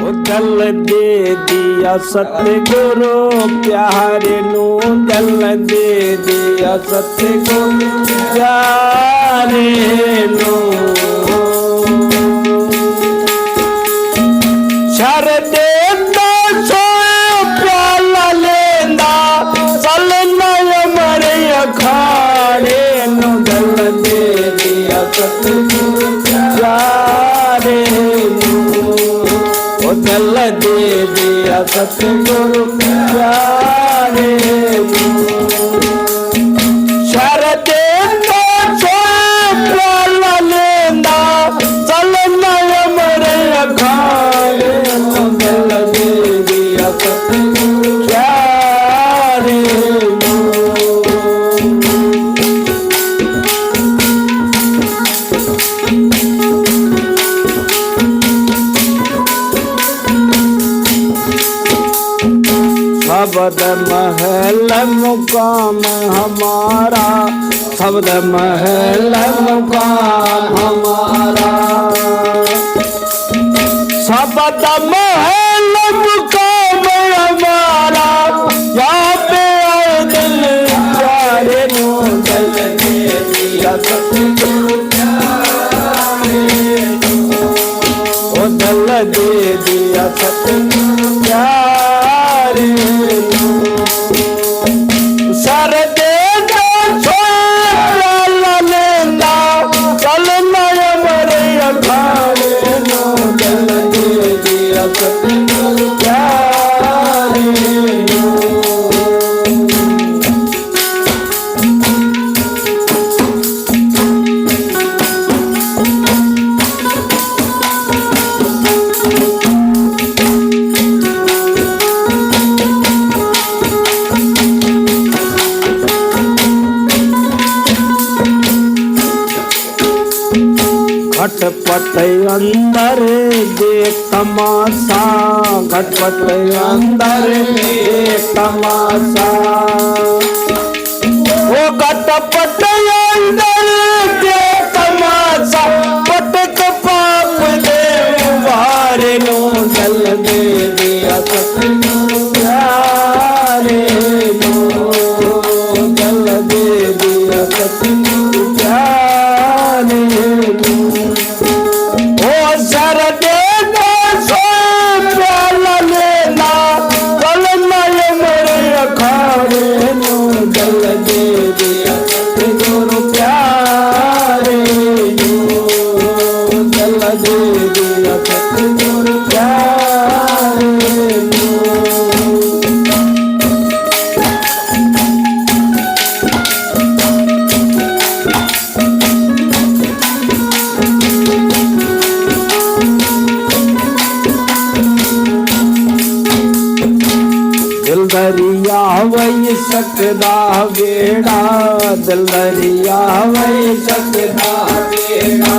दल दे दिया सतगुरु प्यारे नू दल दे दिया सतगुरु प्यारे नू शरदे दसो Só tem सबद महल मुकाम हमारा। सबद महल मुकाम हमारा। सबद महल Soy अंदर देख तमाशा घटवत अंदर देख तमाशा। वो घटपट दिलदरिया दिया सकदा बेड़ा दिल दरिया वही सकदा बेड़ा।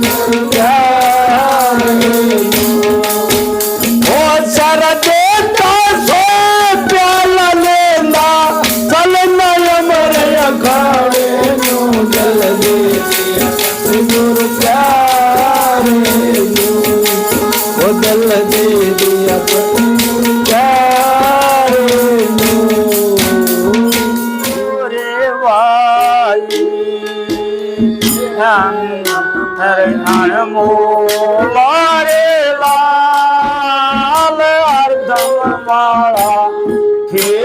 রে আর মোলারে লাল আর দম মারা ফির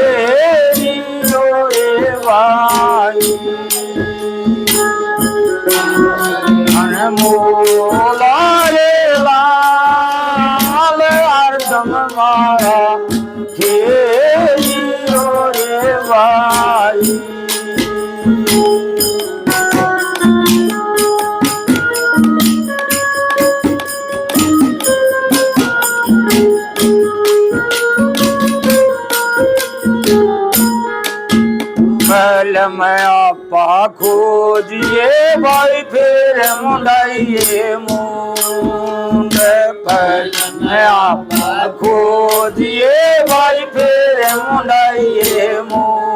आपा खोजिए भाई, फिर मुंडाइए मुंड पर। में आपा खोजिए भाई, फिर मुंडाइए मुंड।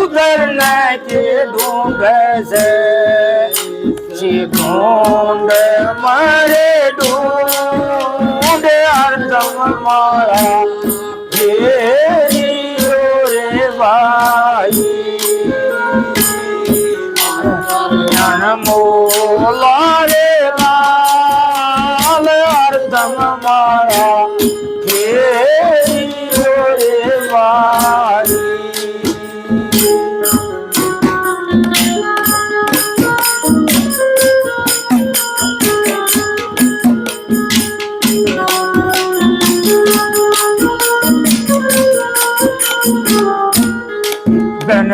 उधर न के ढूंढे से ढूंढ मरे ढूंढ हर दम मारा মোলা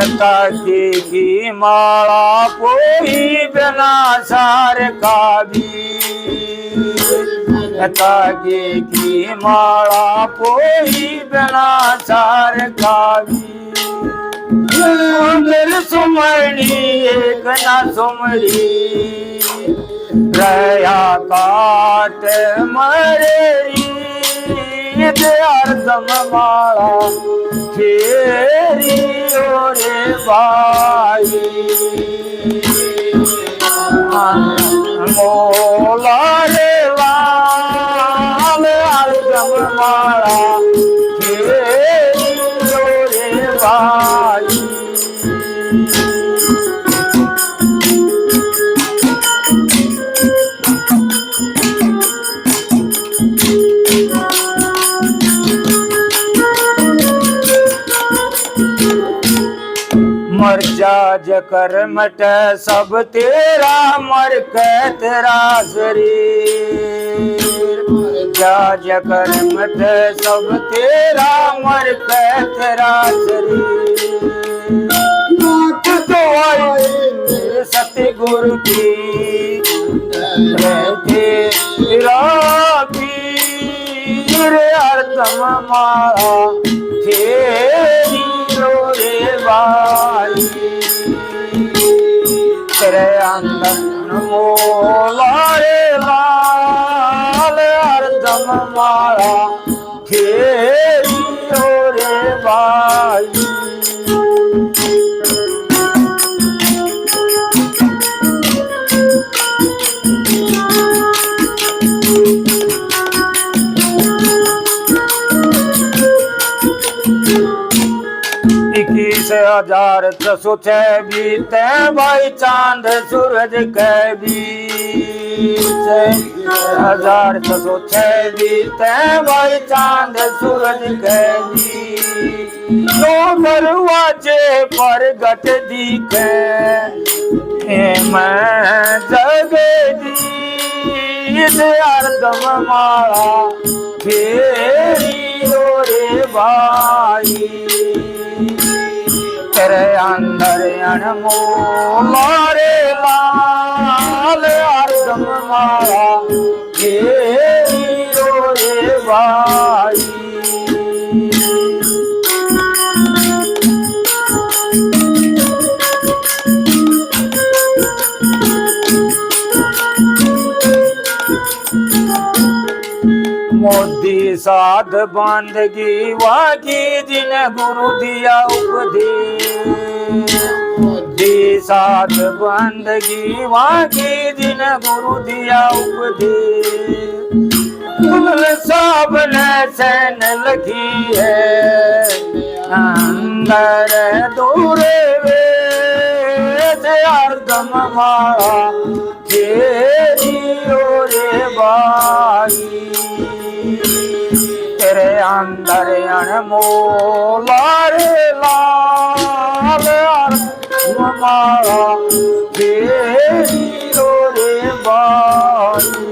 की की माला कोई बिना सार का भी। तागे की माला कोई बिना सार का भी। सुमरनी एक ना सुमरी। रया काट मरेरी अर्दम माला फेरी ओरे भाई मोला रे लाल अर्दम माला फेरी मर जा जकर मट सब तेरा मर के तेरा शरीर जा जकर मट सब तेरा मर के तेरा शरीर दवाई सतगुरु की तेरा पीर हरदम मारा तेरे अंदर हज़ार छह सौ छह बीते, भाई चाँद सूरज के बीच। हज़ार छह सौ छह बीते, भाई चाँद सूरज के बीच। दो दरवाजे पर गट दिखे मैं जगदीश अर्दम मारा, फेरी रे भाई। तेरे अंदर अनमोला रे लाल अर्दम मारा साध बंदगी वाकी जिन गुरु दिया उपदेश दी साथ बंदगी वाकी जिन गुरु दिया उपदेश कुल साब ने सैन लगी है, अंदर दूर वे। अर्दम मारा, तेरी ओरे बाई तेरे अंदर अनमोला रे लाल अर्दम मारा तेरी ओरे बाई